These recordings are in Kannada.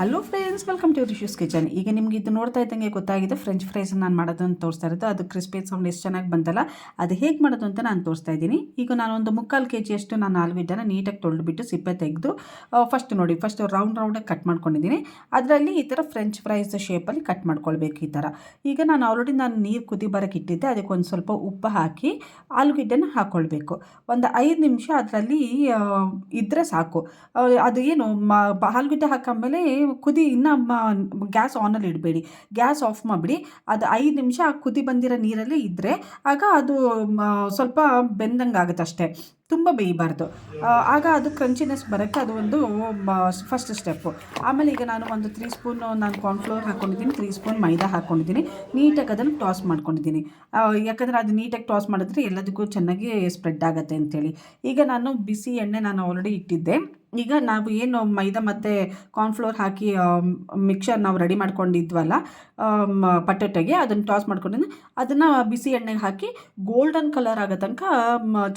Hello friends welcome to Rishu's kitchen ಈಗ ನಿಮ್ಗೆ ಇದು ನೋಡ್ತಾ ಇದ್ದಂಗೆ ಗೊತ್ತಾಗಿದೆ ಫ್ರೆಂಚ್ ಫ್ರೈಸ್ ನಾನು ಮಾಡೋದನ್ನು ತೋರಿಸ್ತಾ ಇರೋದು. ಅದು ಕ್ರಿಸ್ಪಿ ಸೌಂಡ್ ಎಷ್ಟು ಚೆನ್ನಾಗಿ ಬಂತಲ್ಲ, ಅದು ಹೇಗೆ ಮಾಡೋದು ಅಂತ ನಾನು ತೋರಿಸ್ತಾ ಇದ್ದೀನಿ. ಈಗ ನಾನು ಒಂದು ಮುಕ್ಕಾಲು ಕೆ ಜಿಯಷ್ಟು ನಾನು ಆಲೂಗಡ್ಡೆನ ನೀಟಾಗಿ ತೊಳೆದುಬಿಟ್ಟು ಸಿಪ್ಪೆ ತೆಗೆದು ಫಸ್ಟ್ ನೋಡಿ ಫಸ್ಟ್ ರೌಂಡ್ ರೌಂಡಾಗಿ ಕಟ್ ಮಾಡ್ಕೊಂಡಿದ್ದೀನಿ. ಅದರಲ್ಲಿ ಈ ಥರ ಫ್ರೆಂಚ್ ಫ್ರೈಸ್ ಶೇಪಲ್ಲಿ ಕಟ್ ಮಾಡ್ಕೊಳ್ಬೇಕು ಈ ಥರ. ಈಗ ನಾನು ಆಲ್ರೆಡಿ ನಾನು ನೀರು ಕುದಿ ಬರಕ್ಕೆ ಇಟ್ಟಿದ್ದೆ, ಅದಕ್ಕೆ ಒಂದು ಸ್ವಲ್ಪ ಉಪ್ಪು ಹಾಕಿ ಆಲೂಗಡ್ಡೆನ ಹಾಕ್ಕೊಳ್ಬೇಕು ಒಂದು ಐದು ನಿಮಿಷ ಅದರಲ್ಲಿ ಇದ್ದರೆ ಸಾಕು. ಅದು ಏನು, ಮ ಆಲೂಗಡ್ಡೆ ಹಾಕೊಂಡ್ಮೇಲೆ ಕುದಿ ಇನ್ನು ಗ್ಯಾಸ್ ಆನಲ್ಲಿ ಇಡಬೇಡಿ. ಗ್ಯಾಸ್ ಆಫ್ ಮಾಡಿಬಿಡಿ. ಅದು ಐದು ನಿಮಿಷ ಆ ಕುದಿ ಬಂದಿರೋ ನೀರಲ್ಲಿ ಇದ್ದರೆ ಆಗ ಅದು ಸ್ವಲ್ಪ ಬೆಂದಂಗೆ ಆಗುತ್ತೆ ಅಷ್ಟೇ. ತುಂಬ ಬೇಯಬಾರ್ದು. ಆಗ ಅದು ಕ್ರಂಚಿನೆಸ್ ಬರೋಕ್ಕೆ ಅದು ಒಂದು ಫಸ್ಟ್ ಸ್ಟೆಪ್ಪು ಆಮೇಲೆ ಈಗ ನಾನು ಒಂದು ತ್ರೀ ಸ್ಪೂನು ನಾನು ಕಾರ್ನ್ಫ್ಲೋರ್ ಹಾಕ್ಕೊಂಡಿದ್ದೀನಿ ತ್ರೀ ಸ್ಪೂನ್ ಮೈದಾ ಹಾಕ್ಕೊಂಡಿದ್ದೀನಿ ನೀಟಾಗಿ ಅದನ್ನು ಟಾಸ್ ಮಾಡ್ಕೊಂಡಿದ್ದೀನಿ. ಯಾಕಂದರೆ ಅದು ನೀಟಾಗಿ ಟಾಸ್ ಮಾಡಿದ್ರೆ ಎಲ್ಲದಕ್ಕೂ ಚೆನ್ನಾಗಿ ಸ್ಪ್ರೆಡ್ ಆಗುತ್ತೆ ಅಂಥೇಳಿ ಈಗ ನಾನು ಬಿಸಿ ಎಣ್ಣೆ ನಾನು ಆಲ್ರೆಡಿ ಇಟ್ಟಿದ್ದೆ. ಈಗ ನಾವು ಏನು ಮೈದಾ ಮತ್ತು ಕಾರ್ನ್ಫ್ಲೋರ್ ಹಾಕಿ ಮಿಕ್ಸರ್ ನಾವು ರೆಡಿ ಮಾಡ್ಕೊಂಡಿದ್ವಲ್ಲ ಪಟೇಟೋಗೆ ಅದನ್ನು ಟಾಸ್ ಮಾಡ್ಕೊಂಡಿದ್ದು ಅದನ್ನು ಬಿಸಿ ಎಣ್ಣೆಗೆ ಹಾಕಿ ಗೋಲ್ಡನ್ ಕಲರ್ ಆಗೋ ತನಕ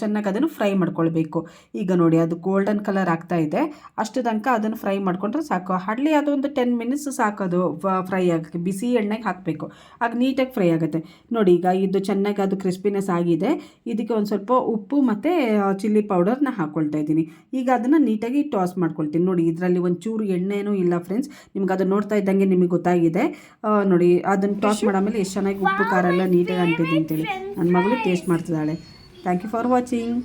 ಚೆನ್ನಾಗಿ ಅದನ್ನು ಫ್ರೈ ಮಾಡ್ಕೊಳ್ಬೇಕು. ಈಗ ನೋಡಿ ಅದು ಗೋಲ್ಡನ್ ಕಲರ್ ಆಗ್ತಾ ಇದೆ. ಅಷ್ಟು ತನಕ ಅದನ್ನು ಫ್ರೈ ಮಾಡ್ಕೊಂಡ್ರೆ ಸಾಕು. ಹಡ್ಲಿ ಅದು ಒಂದು ಟೆನ್ ಮಿನಿಟ್ಸ್ ಸಾಕೋದು ಫ್ರೈ ಆಗಕ್ಕೆ. ಬಿಸಿ ಎಣ್ಣೆಗೆ ಹಾಕಬೇಕು. ಆಗ ನೀಟಾಗಿ ಫ್ರೈ ಆಗುತ್ತೆ. ನೋಡಿ ಈಗ ಇದು ಚೆನ್ನಾಗಿ ಅದು ಕ್ರಿಸ್ಪಿನೆಸ್ ಆಗಿದೆ. ಇದಕ್ಕೆ ಒಂದು ಸ್ವಲ್ಪ ಉಪ್ಪು ಮತ್ತು ಚಿಲ್ಲಿ ಪೌಡರ್ನ ಹಾಕ್ಕೊಳ್ತಾ ಇದ್ದೀನಿ. ಈಗ ಅದನ್ನು ನೀಟಾಗಿ ಟಾಸ್ ಮಾಡ್ಕೊಳ್ತೀನಿ. ನೋಡಿ ಇದರಲ್ಲಿ ಒಂಚೂರು ಎಣ್ಣೆನೂ ಇಲ್ಲ ಫ್ರೆಂಡ್ಸ್ ನಿಮ್ಗೆ ಅದು ನೋಡ್ತಾ ಇದ್ದಂಗೆ ನಿಮಗೆ ಗೊತ್ತಾಗಿದೆ. ನೋಡಿ ಅದನ್ನು ಟಾಸ್ ಮಾಡಾಮೇಲೆ ಎಷ್ಟು ಚೆನ್ನಾಗಿ ಉಪ್ಪು ಖಾರ ಎಲ್ಲ ನೀಟಾಗಿ ಅಂಟಿದೆ ಅಂತೇಳಿ. ನನ್ನ ಮಗಳು ಟೇಸ್ಟ್ ಮಾಡ್ತಿದ್ದಾಳೆ. Thank you for watching